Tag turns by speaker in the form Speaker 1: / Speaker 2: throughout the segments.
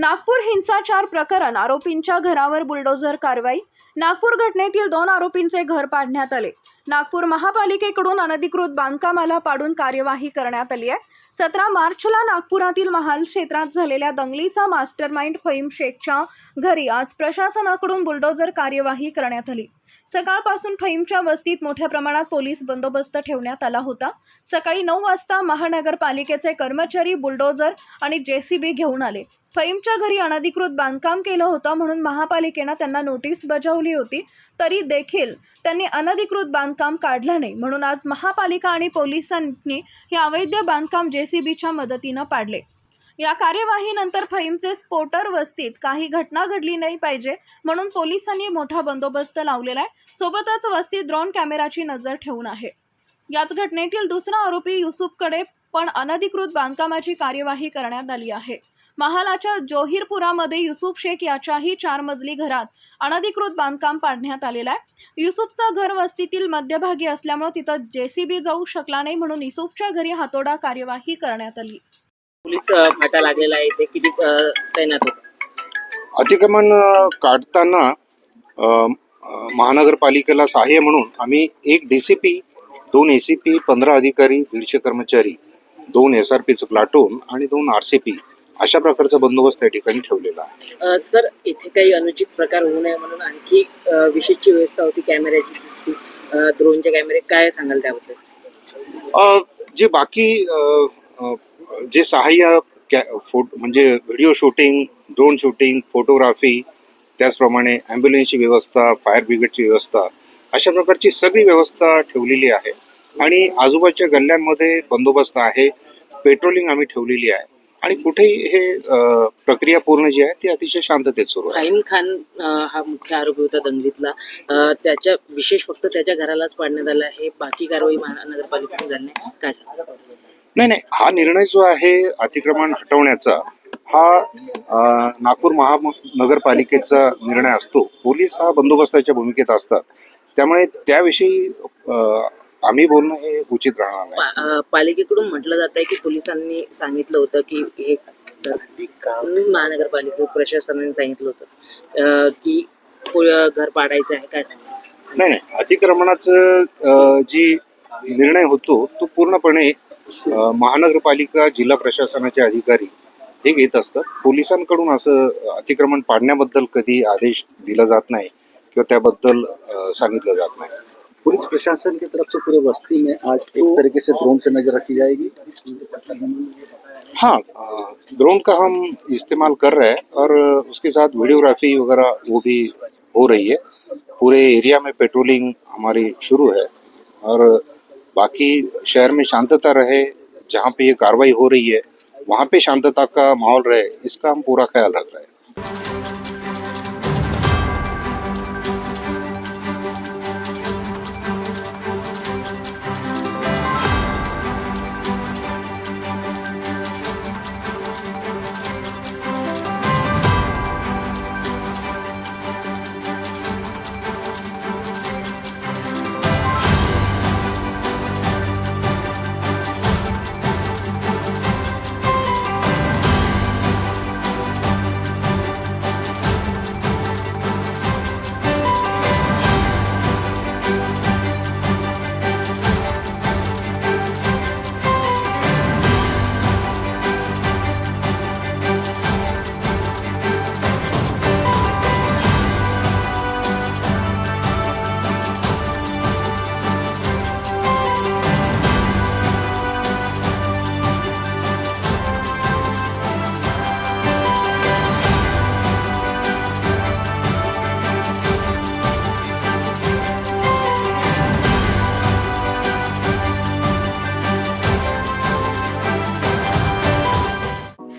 Speaker 1: नागपूर हिंसाचार प्रकरण आरोपींच्या घरावर बुलडोझर कारवाई. नागपूर घटनेतील दोन आरोपींचे घर पाडण्यात आले. नागपूर महापालिकेकडून अनधिकृत बांधकामाला पाडून कार्यवाही करण्यात आली आहे. सतरा मार्चला नागपुरातील महाल क्षेत्रात झालेल्या दंगलीचा मास्टरमाइंड फईम शेखच्या घरी आज प्रशासनाकडून बुलडोझर कार्यवाही करण्यात आली. सकाळपासून फईमच्या वस्तीत मोठ्या प्रमाणात पोलीस बंदोबस्त ठेवण्यात आला होता. सकाळी नऊ वाजता महानगरपालिकेचे कर्मचारी बुलडोझर आणि जेसीबी घेऊन आले. फईमच्या घरी अनधिकृत बांधकाम केलं होतं म्हणून महापालिकेनं त्यांना नोटीस बजावली होती. तरी देखील त्यांनी अनधिकृत बांधकाम काढलं नाही म्हणून आज महापालिका आणि पोलिसांनी हे अवैध बांधकाम जेसीबीच्या मदतीनं पाडले. या कार्यवाहीनंतर फहीमचे स्पोटर वस्तीत काही घटना घडली नाही पाहिजे म्हणून पोलिसांनी मोठा बंदोबस्त लावलेला आहे. सोबतच वस्तीत ड्रोन कॅमेराची नजर ठेवून आहे. याच घटनेतील दुसरा आरोपी युसुफकडे पण अनधिकृत बांधकामाची कार्यवाही करण्यात आली आहे. महालाच्या जोहीरपुरामध्ये युसुफ शेख याच्याही चार मजली घरात अनधिकृत बांधकाम पाडण्यात आलेलं आहे. युसुफचं घर वस्तीतील मध्यभागी असल्यामुळे तिथं जेसीबी जाऊ शकला नाही म्हणून युसुफच्या घरी हातोडा कार्यवाही करण्यात आली.
Speaker 2: पोलीस फाटा लागलेला आहे ते किती तैनात होते?
Speaker 3: अतिक्रमण काढताना अ, अ, महानगरपालिकेला सहाय्य म्हणून आम्ही एक डी सी पी दोन ए सी पी पंधरा अधिकारी दीडशे कर्मचारी दोन एस आर पीचं प्लाटून आणि दोन आर सी पी अशा प्रकारचा बंदोबस्त त्या ठिकाणी ठेवलेला आहे.
Speaker 2: अ, सर इथे काही अनुचित प्रकार होऊ नये म्हणून आणखी अ, विशेषची व्यवस्था होती कॅमेऱ्याची सीसीटीव्ही ड्रोनचे कॅमेरे काय सांगाल त्याबद्दल?
Speaker 3: अ, जे बाकी अ, अ, जे सहाय्य कॅ फोट म्हणजे video shooting drone shooting photography त्याचप्रमाणे ॲम्ब्युलन्सची व्यवस्था फायर ब्रिगेडची व्यवस्था अशा प्रकारची सगळी व्यवस्था ठेवलेली आहे. आणि आजूबाजूच्या गल्ल्यांमध्ये बंदोबस्त आहे पेट्रोलिंग आम्ही ठेवलेली आहे. आणि कुठेही हे प्रक्रिया पूर्ण जी आहे ती अतिशय शांततेत सुरू आहे.
Speaker 2: फाहीम खान हा मुख्य आरोपी होता दंगलीतला. त्याच्या विशेष फक्त त्याच्या घरालाच पाडण्यात आलं आहे. बाकी कारवाई महानगरपालिकेने झाली नाही. काय
Speaker 3: नाही नाही हा निर्णय जो आहे अतिक्रमण हटवण्याचा हा नागपूर महानगरपालिकेचा निर्णय असतो. पोलीस हा बंदोबस्ताच्या भूमिकेत असतात. त्यामुळे त्याविषयी आम्ही बोलणं हे उचित राहणार नाही.
Speaker 2: पालिकेकडून म्हटलं जात आहे की पोलिसांनी सांगितलं होतं की हे महानगरपालिका प्रशासनाने सांगितलं होतं की घर पाडायचं आहे काय
Speaker 3: नाही? नाही अतिक्रमणाचं जी निर्णय होतो तो पूर्णपणे महानगरपालिका जिल्हा प्रशासनाचे अधिकारी हे घेत असतात. पोलिसांकडून असं अतिक्रमण पाडण्याबद्दल कधी आदेश दिला जात नाही किंवा त्याबद्दल सांगितलं जात नाही.
Speaker 4: पुलिस प्रशासन की तरफ से पूरे बस्ती में आज एक तरीके से ड्रोन से नजर रखी जाएगी।
Speaker 3: हाँ ड्रोन का हम इस्तेमाल कर रहे हैं और उसके साथ वीडियोग्राफी वगैरह वो भी हो रही है। पूरे एरिया में पेट्रोलिंग हमारी शुरू है और बाकी शहर में शांतता रहे जहाँ पे ये कार्रवाई हो रही है वहाँ पे शांतता का माहौल रहे इसका हम पूरा ख्याल रख रहे हैं।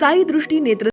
Speaker 5: साई दृष्टी नेत्र